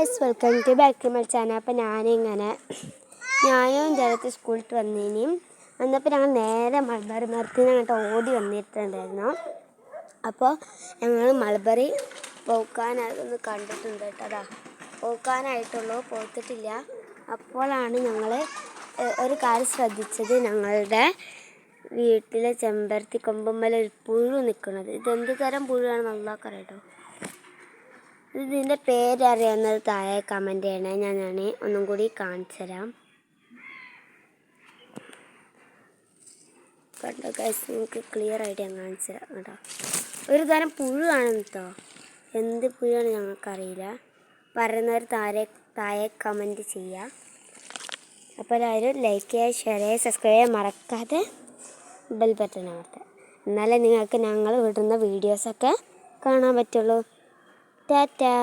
Guys welcome to back to my channel അപ്പോൾ ഞാനിങ്ങനെ ഞാനും ജലത്ത് സ്കൂളിൽ വന്നതിനും വന്നപ്പോൾ ഞങ്ങൾ നേരെ മൾബറി മരത്തിൽ അങ്ങോട്ട് ഓടി വന്നിട്ടുണ്ടായിരുന്നു. അപ്പോൾ ഞങ്ങൾ മൾബറി പോക്കാനായിട്ടൊന്ന് കണ്ടിട്ടുണ്ട് കേട്ടോ. പോക്കാനായിട്ടുള്ളൂ പോത്തിട്ടില്ല. അപ്പോഴാണ് ഞങ്ങൾ ഒരു കാര്യം ശ്രദ്ധിച്ചത്. ഞങ്ങളുടെ വീട്ടിലെ ചെമ്പരത്തി കൊമ്പുമ്മൽ ഒരു പുഴു നിൽക്കുന്നത്. ഇതെന്ത് തരം പുഴുവാണെന്ന് കേട്ടോ ഇതിന്റെ പേരറിയാവുന്നത് താഴെ കമന്റ് ചെയ്യണേ. ഞാൻ ഒന്നും കൂടി കാണിച്ചു തരാം കണ്ടോ ഗൈസ് നിങ്ങൾക്ക് ക്ലിയർ ആയിട്ട് ഞാൻ കാണിച്ചു തരാം കേട്ടോ. ഒരു തരം പുഴുവാണ് കേട്ടോ എന്ത് പുഴുവാണ് ഞങ്ങൾക്കറിയില്ല. പറയുന്നവർ താഴെ താഴെ കമന്റ് ചെയ്യുക അപ്പോൾ എല്ലാവരും ലൈക്ക് ചെയ്യുക ഷെയർ ചെയ്യുക സബ്സ്ക്രൈബ് ചെയ്യാൻ മറക്കാതെ ബെൽ ബട്ടൺ അമർത്തുക. എന്നാലേ നിങ്ങൾക്ക് ഞങ്ങൾ വിടുന്ന വീഡിയോസൊക്കെ കാണാൻ പറ്റുള്ളൂ. ടാറ്റാ